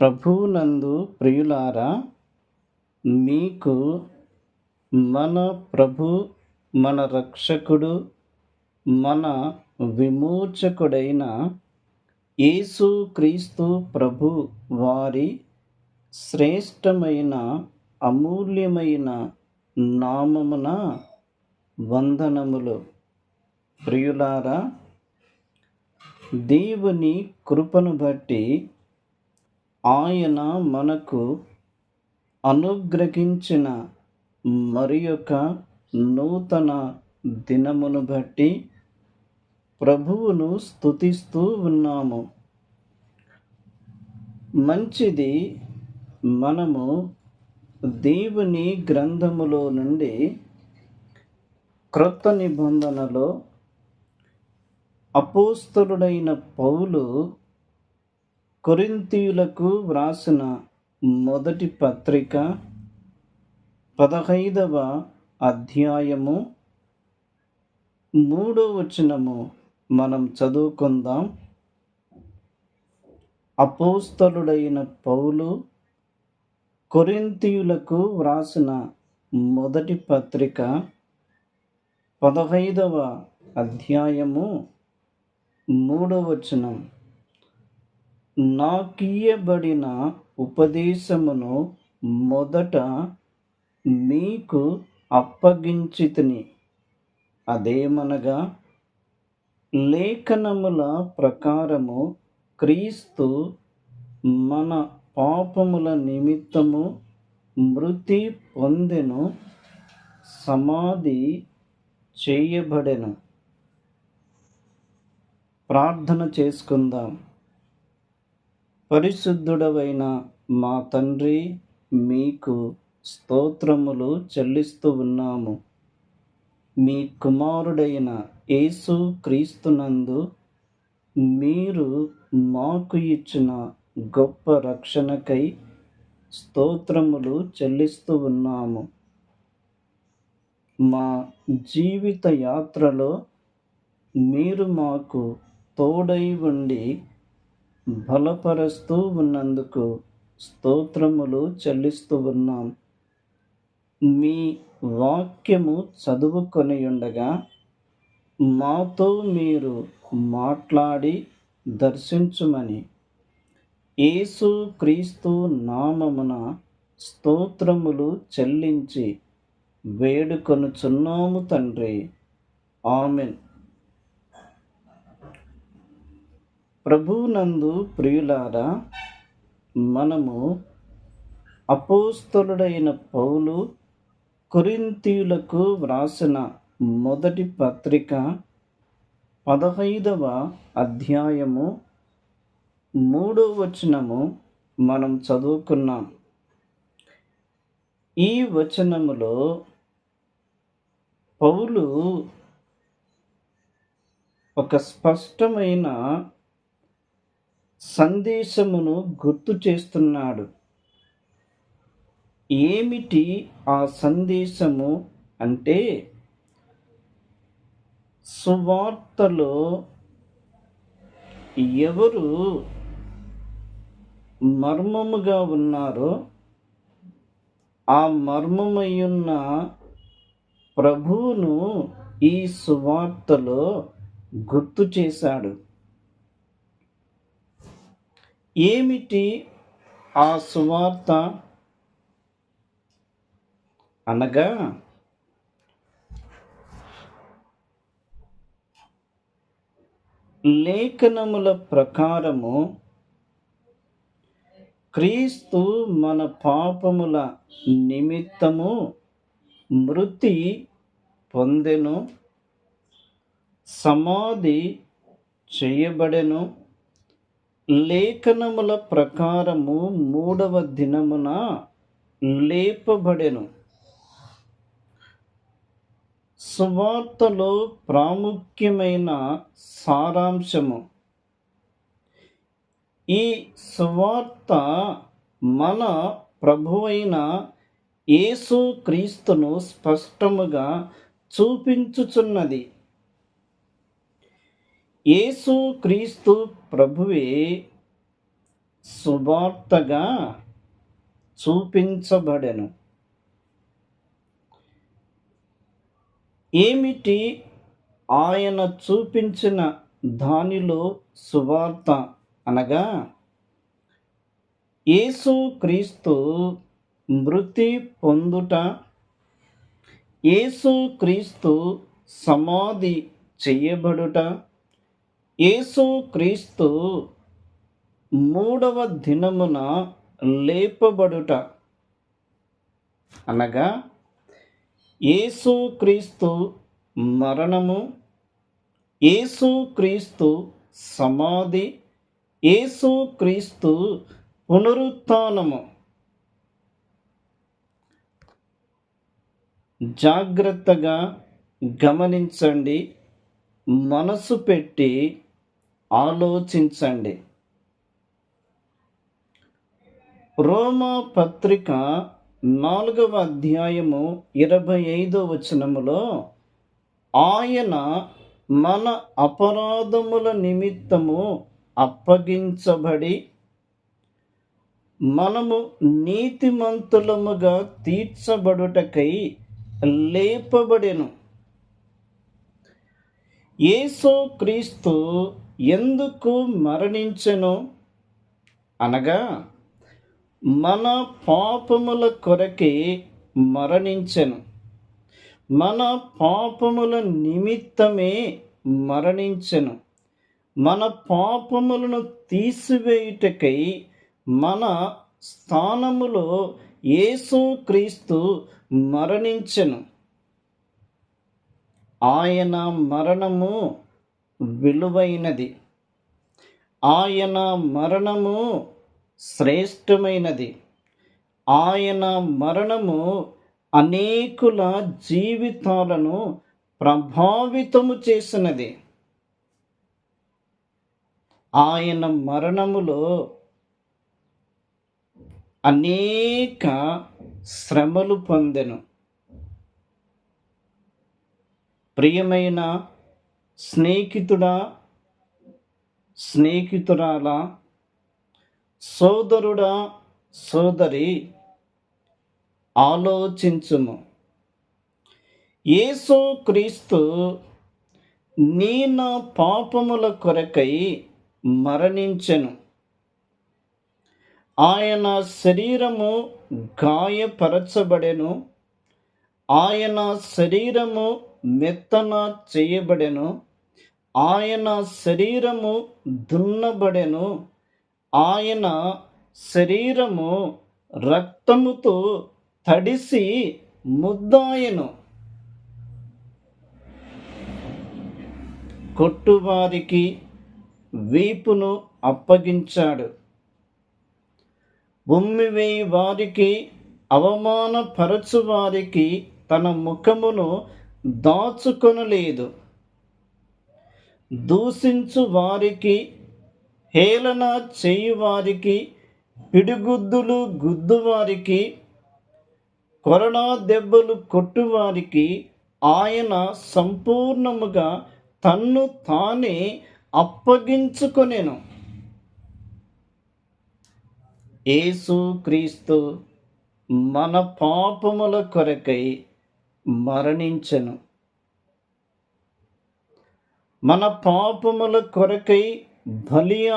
ప్రభువునందు ప్రియులారా మీకు మన ప్రభు మన రక్షకుడు మన విమోచకుడైన యేసు క్రీస్తు ప్రభు వారి శ్రేష్టమైన అమూల్యమైన నామమున వందనములు. ప్రియులారా దేవుని కృపను బట్టి ఆయన మనకు అనుగ్రహించిన మరి యొక్క నూతన దినమును బట్టి ప్రభువును స్థుతిస్తూ ఉన్నాము. మంచిది మనము దేవుని గ్రంథములో నుండి క్రొత్త నిబంధనలో అపోస్తలుడైన పౌలు కొరింతీయులకు వ్రాసిన మొదటి పత్రిక పదహైదవ అధ్యాయము మూడో వచనము మనం చదువుకుందాం. అపోస్తలుడైన పౌలు కొరింతీయులకు వ్రాసిన మొదటి పత్రిక పదహైదవ అధ్యాయము మూడో వచనం. నాకియబడిన ఉపదేశమును మొదట మీకు అప్పగించితిని. అదేమనగా లేఖనముల ప్రకారము క్రీస్తు మన పాపముల నిమిత్తము మృతి పొందెను సమాధి చేయబడెను. ప్రార్థన చేసుకుందాం. పరిశుద్ధుడవైన మా తండ్రి మీకు స్తోత్రములు చెల్లిస్తూ ఉన్నాము. మీ కుమారుడైన యేసు క్రీస్తునందు మీరు మాకు ఇచ్చిన గొప్ప రక్షణకై స్తోత్రములు చెల్లిస్తూ ఉన్నాము. మా జీవిత యాత్రలో మీరు మాకు తోడై ఉండి బలపరుస్తూ ఉన్నందుకు స్తోత్రములు చెల్లిస్తూ ఉన్నాం. మీ వాక్యము చదువుకొని ఉండగా మాతో మీరు మాట్లాడి దర్శించుమని యేసు క్రీస్తు నామమున స్తోత్రములు చెల్లించి వేడుకొనుచున్నాము తండ్రి. ఆమెన్. ప్రభునందు ప్రియులారా మనము అపోస్తలుడైన పౌలు కొరింతీయులకు వ్రాసిన మొదటి పత్రిక పదహైదవ అధ్యాయము మూడో వచనము మనం చదువుకున్నాం. ఈ వచనములో పౌలు ఒక స్పష్టమైన సందేశమును గుర్తు చేస్తున్నాడు. ఏమిటి ఆ సందేశము అంటే? సువార్తలో ఎవరు మర్మముగా ఉన్నారో ఆ మర్మమయ్యున్న ప్రభువును ఈ సువార్తలో గుర్తు చేశాడు. ఏమిటి ఆ సువార్త? అనగా లేఖనముల ప్రకారము క్రీస్తు మన పాపముల నిమిత్తము మృతి పొందెను సమాధి చేయబడెను. లేఖనముల ప్రకారము మూడవ దినమున లేపబడెను. సువార్తలో ప్రాముఖ్యమైన సారాంశము. ఈ సువార్త మన ప్రభువైన యేసు క్రీస్తును స్పష్టముగా చూపించుచున్నది. యేసు క్రీస్తు ప్రభువే సువార్తగా చూపించబడెను. ఏమిటి ఆయన చూపించిన దానిలో సువార్త అనగా యేసు క్రీస్తు మృతి పొందుట యేసు క్రీస్తు సమాధి చేయబడుట యేసు క్రీస్తు మూడవ దినమున లేపబడుట. అనగా యేసు క్రీస్తు మరణము యేసు క్రీస్తు సమాధి యేసు క్రీస్తు పునరుత్నము. జాగ్రత్తగా గమనించండి మనసు పెట్టి ఆలోచించండి. రోమా పత్రిక నాలుగవ అధ్యాయము ఇరవై ఐదో వచనములో ఆయన మన అపరాధముల నిమిత్తము అప్పగించబడి మనము నీతిమంతులముగా తీర్చబడుటకై లేపబడెను. ఏసో క్రీస్తు ఎందుకు మరణించెను? అనగా మన పాపముల కొరకే మరణించెను. మన పాపముల నిమిత్తమే మరణించెను. మన పాపములను తీసివేయుటకై మన స్థానములో యేసుక్రీస్తు మరణించెను. ఆయన మరణము విలువైనది. ఆయన మరణము శ్రేష్టమైనది. ఆయన మరణము అనేకుల జీవితాలను ప్రభావితము చేసినది. ఆయన మరణములో అనేక శ్రమలు పొందెను. ప్రియమైన స్నేహితుడా స్నేహితురాలా సోదరుడా సోదరి ఆలోచించుము. యేసు క్రీస్తు నీ నా పాపముల కొరకై మరణించెను. ఆయన శరీరము గాయపరచబడెను. ఆయన శరీరము మెత్తన చేయబడెను. ఆయన శరీరము దున్నబడెను. ఆయన శరీరము రక్తముతో తడిసి ముద్దాయను. కొట్టువారికి వీపును అప్పగించాడు. ఉమ్మివేయి వారికి అవమానపరచు వారికి తన ముఖమును దాచుకొనలేదు. దూషించు వారికి హేళన చేయువారికి పిడిగుద్దులు గుద్దువారికి కొరడా దెబ్బలు కొట్టువారికి ఆయన సంపూర్ణముగా తన్ను తానే అప్పగించుకొనెను. యేసు క్రీస్తు మన పాపముల కొరకై మరణించెను. మన పాపముల కొరకై బలి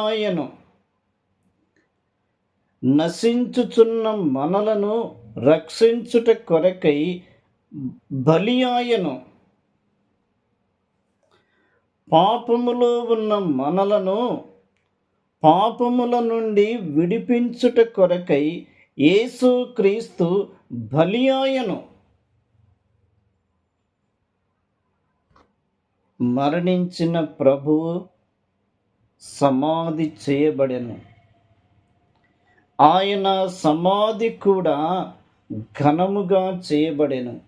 నశించుచున్న మనలను రక్షించుట కొరకై బలి పాపములో ఉన్న మనలను పాపముల నుండి విడిపించుట కొరకై యేసు క్రీస్తు బలియాయను. మరణించిన ప్రభువు సమాధి చేయబడెను. ఆయన సమాధి కూడా ఘనముగా చేయబడెను.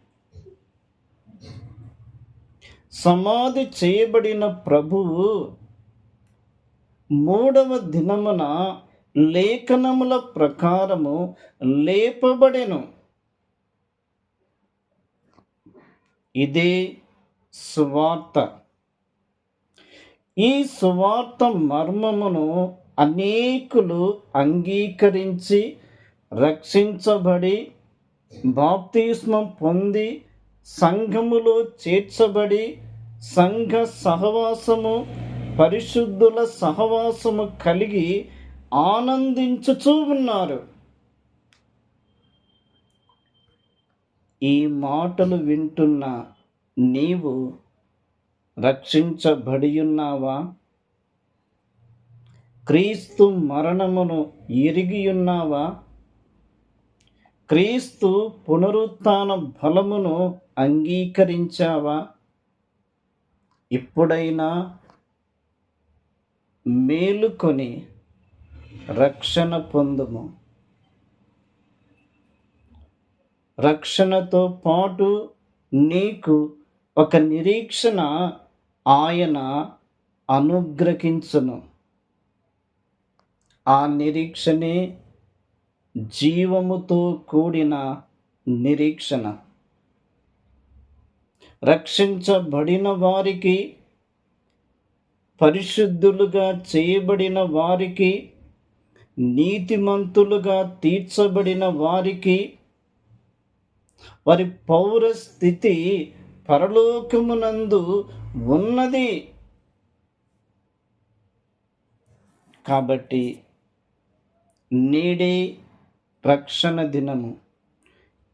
సమాధి చేయబడిన ప్రభువు మూడవ దినమున లేఖనముల ప్రకారము లేపబడెను. ఇదే స్వార్థ ఈ సువార్త మర్మమును అనేకులు అంగీకరించి రక్షించబడి బాప్తిస్మం పొంది సంఘములో చేర్చబడి సంఘ సహవాసము పరిశుద్ధుల సహవాసము కలిగి ఆనందించుచూ ఉన్నారు. ఈ మాటలు వింటున్న నీవు రక్షించబడి ఉన్నావా క్రీస్తు మరణమును ఎరిగియున్నావా? క్రీస్తు పునరుత్న బలమును అంగీకరించావా? ఇప్పుడైనా మేలుకొని రక్షణ పొందుము. రక్షణతో పాటు నీకు ఒక నిరీక్షణ ఆయన అనుగ్రహించును. ఆ నిరీక్షనే జీవముతో కూడిన నిరీక్షణ. రక్షించబడిన వారికి పరిశుద్ధులుగా చేయబడిన వారికి నీతిమంతులుగా తీర్చబడిన వారికి వారి పౌర స్థితి పరలోకమునందు ఉన్నది. కాబట్టి నేడే రక్షణ దినము.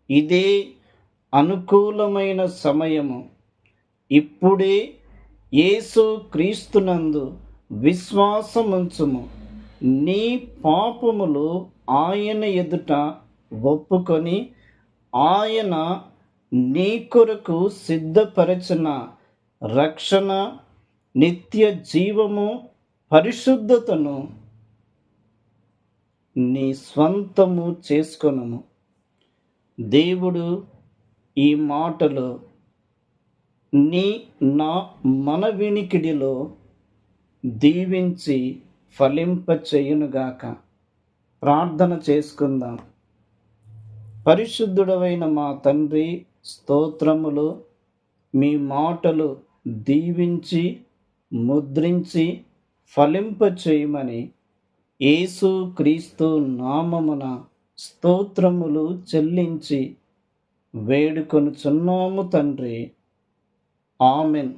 ఇదే అనుకూలమైన సమయము. ఇప్పుడే యేసు క్రీస్తునందు విశ్వాసముంచుము. నీ పాపములు ఆయన ఎదుట ఒప్పుకొని ఆయన నీ కొరకు సిద్ధపరచిన? రక్షణ నిత్య జీవము పరిశుద్ధతను నీ స్వంతము చేసుకొనము. దేవుడు ఈ మాటలు నీ నా మన వినికిడిలో దీవించి ఫలింపచేయునుగాక. ప్రార్థన చేసుకుందాం. పరిశుద్ధుడవైన మా తండ్రి స్తోత్రములు మీ మాటలు దీవించి ముద్రించి ఫలింపచేయమని యేసు క్రీస్తు నామమున స్తోత్రములు చెల్లించి వేడుకొనుచున్నాము తండ్రి. ఆమెన్.